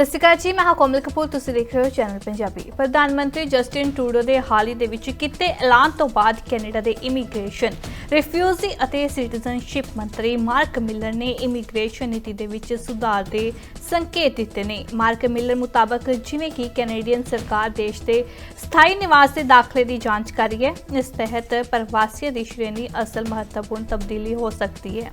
ਸਤਿ ਸ਼੍ਰੀ ਅਕਾਲ ਜੀ, ਮੈਂ ਹਾਂ ਕੋਮਲ ਕਪੂਰ, ਤੁਸੀਂ ਦੇਖ ਰਹੇ ਹੋ ਚੈਨਲ ਪੰਜਾਬੀ। ਪ੍ਰਧਾਨ ਮੰਤਰੀ ਜਸਟਿਨ ਟਰੂਡੋ ਦੇ ਹਾਲ ਹੀ ਦੇ ਵਿੱਚ ਕੀਤੇ ਐਲਾਨ ਤੋਂ ਬਾਅਦ ਕੈਨੇਡਾ ਦੇ ਇਮੀਗ੍ਰੇਸ਼ਨ, ਰਿਫਿਊਜੀ ਅਤੇ ਸਿਟੀਜ਼ਨਸ਼ਿਪ ਮੰਤਰੀ ਮਾਰਕ ਮਿਲਰ ਨੇ ਇਮੀਗ੍ਰੇਸ਼ਨ ਨੀਤੀ ਦੇ ਵਿੱਚ ਸੁਧਾਰ ਦੇ ਸੰਕੇਤ ਦਿੱਤੇ ਨੇ। ਮਾਰਕ ਮਿਲਰ ਮੁਤਾਬਕ ਜਿਵੇਂ ਕਿ ਕੈਨੇਡੀਅਨ ਸਰਕਾਰ ਦੇਸ਼ ਦੇ ਸਥਾਈ ਨਿਵਾਸ ਦੇ ਦਾਖਲੇ ਦੀ ਜਾਂਚ ਕਰ ਰਹੀ ਹੈ, ਇਸ ਤਹਿਤ ਪ੍ਰਵਾਸੀਆਂ ਦੀ ਸ਼੍ਰੇਣੀ ਅਸਲ ਮਹੱਤਵਪੂਰਨ ਤਬਦੀਲੀ ਹੋ ਸਕਦੀ ਹੈ।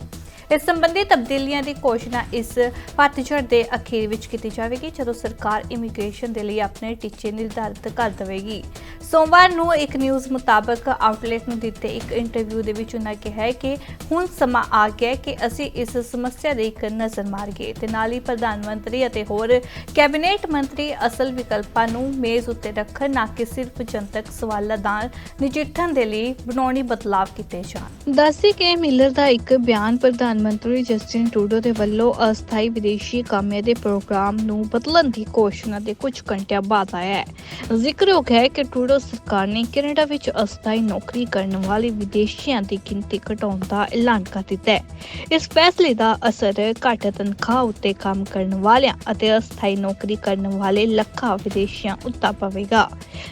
ਇਸ ਸੰਬੰਧੀ ਤਬਦੀਲੀਆਂ ਦੀ ਘੋਸ਼ਣਾ ਇਸ ਪਤਝੜ ਦੇ ਅਖੀਰ ਵਿੱਚ ਕੀਤੀ ਜਾਵੇਗੀ, ਜਦੋਂ ਸਰਕਾਰ ਇਮੀਗ੍ਰੇਸ਼ਨ ਦੇ ਲਈ ਆਪਣੇ ਟੀਚੇ ਨਿਰਧਾਰਿਤ ਕਰ ਦੇਵੇਗੀ। ਸੋਮਵਾਰ ਨੂੰ ਇੱਕ ਨਿਊਜ਼ ਮੁਤਾਬਕ ਆਊਟਲੈਟ ਨੂੰ ਦਿੱਤੇ ਇੱਕ ਇੰਟਰਵਿਊ ਦੇ ਵਿੱਚ ਉਹਨਾਂ ਕਿਹਾ ਕਿ ਹੁਣ ਸਮਾਂ ਆ ਗਿਆ ਕਿ ਅਸੀਂ ਇਸ ਸਮੱਸਿਆ ਦੇ ਇੱਕ ਨਜ਼ਰ ਮਾਰੀਏ। ਤੇ ਨਾਲ ਹੀ ਪ੍ਰਧਾਨ ਮੰਤਰੀ ਅਤੇ ਹੋਰ ਕੈਬਨਿਟ ਮੰਤਰੀ ਅਸਲ ਵਿਕਲਪਾਂ ਨੂੰ ਮੇਜ਼ ਉੱਤੇ ਰੱਖਣ, ਨਾ ਕਿ ਸਿਰਫ ਜਨਤਕ ਸਵਾਲਾਂ ਦਾ ਨਜਿੱਠਣ ਦੇ ਲਈ ਬਣਾਉਣੀ ਬਦਲਾਵ ਕੀਤੇ ਜਾਣ। ਦੱਸੀ ਕਿ ਮਿਲਰ ਦਾ ਇੱਕ ਬਿਆਨ ਪ੍ਰਧਾਨ ਮੰਤਰੀ ਜਸਟਿਨ ਟਰੂਡੋ ਦੇ ਵੱਲੋਂ ਅਸਥਾਈ ਵਿਦੇਸ਼ੀ ਕਾਮੇ ਦੇ ਪ੍ਰੋਗਰਾਮ ਨੂੰ ਬਦਲਣ ਦੀ ਘੋਸ਼ਣਾ ਦੇ ਕੁਝ ਘੰਟਿਆਂ ਬਾਅਦ ਆਇਆ ਹੈ। ਜ਼ਿਕਰਯੋਗ ਹੈ ਕਿ ਟਰੂਡੋ ਸਰਕਾਰ ਨੇ ਕੈਨੇਡਾ ਵਿੱਚ ਅਸਥਾਈ ਨੌਕਰੀ ਕਰਨ ਵਾਲੇ ਵਿਦੇਸ਼ੀਆਂ ਦੀ ਗਿਣਤੀ ਘਟਾਉਣ ਦਾ ਐਲਾਨ ਕਰ ਦਿੱਤਾ ਹੈ। ਇਸ ਫੈਸਲੇ ਦਾ ਅਸਰ ਘੱਟ ਤਨਖਾਹ ਉੱਤੇ ਕੰਮ ਕਰਨ ਵਾਲਿਆਂ ਅਤੇ ਅਸਥਾਈ ਨੌਕਰੀ ਕਰਨ ਵਾਲੇ ਲੱਖਾਂ ਵਿਦੇਸ਼ੀਆਂ ਉੱਤੇ ਪਵੇਗਾ,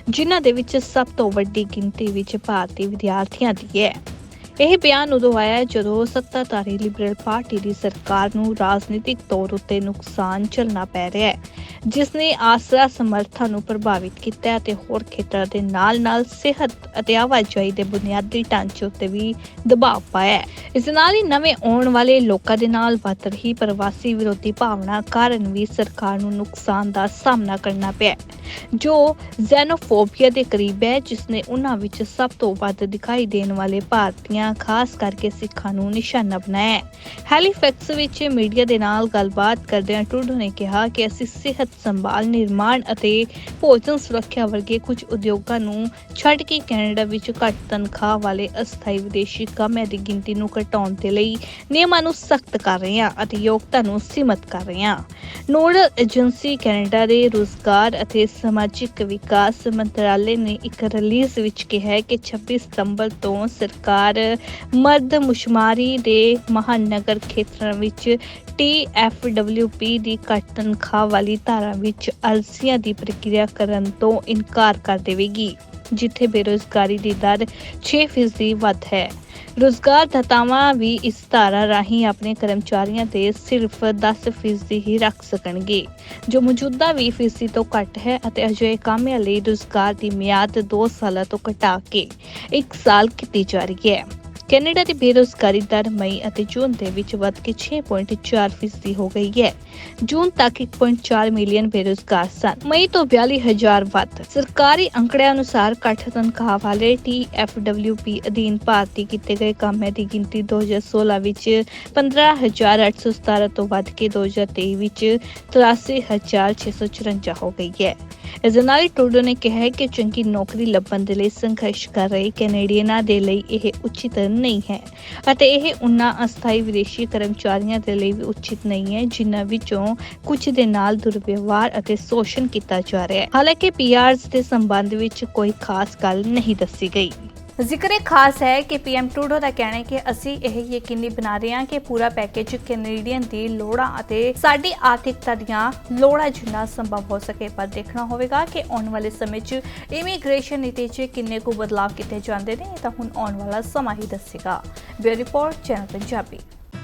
ਜਿਨ੍ਹਾਂ ਦੇ ਵਿੱਚ ਸਭ ਤੋਂ ਵੱਡੀ ਗਿਣਤੀ ਵਿੱਚ ਭਾਰਤੀ ਵਿਦਿਆਰਥੀਆਂ ਦੀ ਹੈ। ਇਹ ਬਿਆਨ ਉਦੋਂ ਆਇਆ ਜਦੋਂ ਸੱਤਾਧਾਰੀ ਲਿਬਰਲ ਪਾਰਟੀ ਦੀ ਸਰਕਾਰ ਨੂੰ ਰਾਜਨੀਤਿਕ ਤੌਰ ਉੱਤੇ ਨੁਕਸਾਨ ਝੱਲਣਾ ਪੈ ਰਿਹਾ ਹੈ ਜਿਸ ਨੇ ਆਸਰਾ ਸਮਰਥਨ ਨੂੰ ਪ੍ਰਭਾਵਿਤ ਕੀਤਾ ਅਤੇ ਹੋਰ ਖੇਤਰਾਂ ਦੇ ਨਾਲ-ਨਾਲ ਸਿਹਤ ਅਤੇ ਆਵਾਜਾਈ ਦੇ ਬੁਨਿਆਦੀ ਢਾਂਚੇ ਉੱਤੇ ਵੀ ਦਬਾਅ ਪਾਇਆ ਇਸ ਨਾਲ ਹੀ ਨਵੇਂ ਆਉਣ ਵਾਲੇ ਲੋਕਾਂ ਦੇ ਨਾਲ ਵੱਧ ਰਹੀ ਪ੍ਰਵਾਸੀ ਵਿਰੋਧੀ ਭਾਵਨਾ ਕਾਰਨ ਵੀ ਸਰਕਾਰ ਨੂੰ ਨੁਕਸਾਨ ਦਾ ਸਾਹਮਣਾ ਕਰਨਾ ਪਿਆ ਜੋ ਜ਼ੈਨੋਫੋਬੀਆ ਦੇ ਕਰੀਬ ਹੈ ਜਿਸ ਨੇ ਉਹਨਾਂ ਵਿੱਚ ਸਭ ਤੋਂ ਵੱਧ ਦਿਖਾਈ ਦੇਣ ਵਾਲੇ ਭਾਰਤੀਆਂ, ਖਾਸ ਕਰਕੇ ਸਿੱਖਾਂ ਨੂੰ ਨਿਸ਼ਾਨਾ ਬਣਾਇਆ ਹੈ। ਹੈਲੀਫੈਕਸ ਵਿੱਚ ਮੀਡੀਆ ਦੇ ਨਾਲ ਗੱਲਬਾਤ ਕਰਦਿਆਂ ਟਰੂਡੋ ਨੇ ਕਿਹਾ ਕਿ ਅਸੀਂ ਸਿਹਤ ਸੰਭਾਲ, ਨਿਰਮਾਣ ਅਤੇ ਭੋਜਨ ਸੁਰੱਖਿਆ ਵਰਗੇ ਕੁਝ ਉਦਯੋਗਾਂ ਨੂੰ ਛੱਡ ਕੇ ਕੈਨੇਡਾ ਵਿੱਚ ਘੱਟ ਤਨਖਾਹ ਵਾਲੇ ਅਸਥਾਈ ਵਿਦੇਸ਼ੀ ਕਾਮਿਆਂ ਦੀ ਗਿਣਤੀ ਨੂੰ ਘਟਾਉਣ ਦੇ ਲਈ ਨਿਯਮਾਂ ਨੂੰ ਸਖਤ ਕਰ ਰਹੇ ਹਾਂ ਅਤੇ ਯੋਗਤਾ ਨੂੰ ਸੀਮਤ ਕਰ ਰਹੇ ਹਾਂ। ਨੋਡਲ ਏਜੰਸੀ ਕੈਨੇਡਾ ਦੇ ਰੁਜ਼ਗਾਰ ਅਤੇ ਸਮਾਜਿਕ ਵਿਕਾਸ ਮੰਤਰਾਲੇ ਨੇ ਇੱਕ ਰਿਲੀਜ਼ ਵਿੱਚ ਕਿਹਾ ਹੈ ਕਿ 26 ਸਤੰਬਰ ਤੋਂ ਸਰਕਾਰ ਮਰਦ ਮੁਸ਼ਮਾਰੀ ਦੇ ਮਹਾਨਗਰ ਖੇਤਰਾਂ ਵਿੱਚ TFWP ਦੀ ਘੱਟ ਤਨਖਾਹ ਵਾਲੀ ਧਾਰਾ ਵਿੱਚ ਅਰਜ਼ੀਆਂ ਦੀ ਪ੍ਰਕਿਰਿਆ ਕਰਨ ਤੋਂ ਇਨਕਾਰ ਕਰ ਦੇਵੇਗੀ, ਜਿੱਥੇ ਬੇਰੋਜ਼ਗਾਰੀ ਦੀ ਦਰ 6% ਵੱਧ ਹੈ। ਰੁਜ਼ਗਾਰਦਾਤਾਵਾਂ ਵੀ ਇਸ ਧਾਰਾ ਰਾਹੀਂ ਆਪਣੇ ਕਰਮਚਾਰੀਆਂ ਤੇ ਸਿਰਫ 10% ਹੀ ਰੱਖ ਸਕਣਗੇ। ਜੋ ਮੌਜੂਦਾ 20% ਤੋਂ ਘੱਟ ਹੈ ਅਤੇ ਅਜਿਹੇ ਕਾਮਿਆਂ ਲਈ ਰੁਜ਼ਗਾਰ ਦੀ ਮਿਆਦ 2 ਸਾਲਾਂ ਤੋਂ ਘਟਾ ਕੇ 1 ਸਾਲ ਕੀਤੀ ਜਾ ਰਹੀ ਹੈ। ਕੈਨੇਡਾ ਦੀ ਬੇਰੋਜ਼ਗਾਰੀ ਦਰ ਮਈ ਅਤੇ ਜੂਨ ਦੇ ਵਿੱਚ ਵੱਧ ਕੇ 6.4% ਹੋ ਗਈ ਹੈ। ਜੂਨ ਤੱਕ 1.4 ਮਿਲੀਅਨ ਬੇਰੋਜ਼ਗਾਰ ਸਨ। ਮਈ ਤੋਂ 42000 ਵੱਧ। ਸਰਕਾਰੀ ਅੰਕੜਿਆਂ ਅਨੁਸਾਰ ਘੱਟ ਤਨਖਾਹ ਵਾਲੇ TFWP ਅਧੀਨ ਭਾਰਤੀ ਕੀਤੇ ਗਏ ਕੰਮਾਂ ਦੀ ਗਿਣਤੀ 2016 ਵਿੱਚ 15817 ਤੋਂ ਵੱਧ ਕੇ 2023 ਵਿੱਚ 83654 ਹੋ ਗਈ ਹੈ। ਇਸ ਟਰੂਡੋ ਨੇ ਕਿਹਾ ਕਿ ਚੰਗੀ ਨੌਕਰੀ ਲੱਭਣ ਦੇ ਲਈ ਸੰਘਰਸ਼ ਕਰ ਰਹੇ ਕੈਨੇਡੀਅਨਾਂ ਦੇ ਲਈ ਇਹ ਉਚਿਤ ਨਹੀਂ ਹੈ। ਅਤੇ ਇਹ ਉਨ੍ਹਾਂ ਅਸਥਾਈ ਵਿਦੇਸ਼ੀ ਕਰਮਚਾਰੀਆਂ ਦੇ ਲਈ ਵੀ ਉਚਿਤ ਨਹੀਂ ਹੈ, ਜਿਨ੍ਹਾਂ ਵਿੱਚੋਂ ਕੁਝ ਦੇ ਨਾਲ ਦੁਰਵਿਵਹਾਰ ਅਤੇ ਸ਼ੋਸ਼ਣ ਕੀਤਾ ਜਾ ਰਿਹਾ ਹੈ। ਹਾਲਾਂਕਿ ਪੀਆਰਸ ਦੇ ਸੰਬੰਧ ਵਿੱਚ ਕੋਈ ਖਾਸ ਗੱਲ ਨਹੀਂ ਦੱਸੀ ਗਈ। ਜ਼ਿਕਰ ਖਾਸ ਹੈ ਕਿ ਪੀਐਮ ਟਰੂਡੋ ਦਾ ਕਹਿਣਾ ਹੈ ਕਿ ਅਸੀਂ ਇਹ ਯਕੀਨੀ ਬਣਾ ਰਹੇ ਹਾਂ ਕਿ ਪੂਰਾ ਪੈਕੇਜ ਕੈਨੇਡੀਅਨ ਦੀ ਲੋੜਾਂ ਅਤੇ ਸਾਡੀ ਆਰਥਿਕਤਾ ਦੀਆਂ ਲੋੜਾਂ ਜਿੰਨਾ ਸੰਭਵ ਹੋ ਸਕੇ। ਪਰ ਦੇਖਣਾ ਹੋਵੇਗਾ ਕਿ ਆਉਣ ਵਾਲੇ ਸਮੇਂ 'ਚ ਇਮੀਗ੍ਰੇਸ਼ਨ ਨੀਤੀ 'ਚ ਕਿੰਨੇ ਕੁ ਬਦਲਾਅ ਕੀਤੇ ਜਾਂਦੇ ਨੇ, ਇਹ ਤਾਂ ਹੁਣ ਆਉਣ ਵਾਲਾ ਸਮਾਂ ਹੀ ਦੱਸੇਗਾ। Bureau report, channel Punjabi.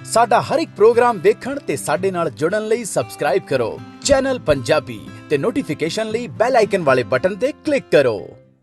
ਸਾਡਾ ਹਰ ਇੱਕ ਪ੍ਰੋਗਰਾਮ ਦੇਖਣ ਤੇ ਸਾਡੇ ਨਾਲ ਜੁੜਨ ਲਈ ਸਬਸਕ੍ਰਾਈਬ ਕਰੋ। ਚੈਨਲ ਪੰਜਾਬੀ ਤੇ ਨੋਟੀਫਿਕੇਸ਼ਨ ਲਈ ਬੈਲ ਆਈਕਨ ਵਾਲੇ ਬਟਨ ਤੇ ਕਲਿੱਕ ਕਰੋ।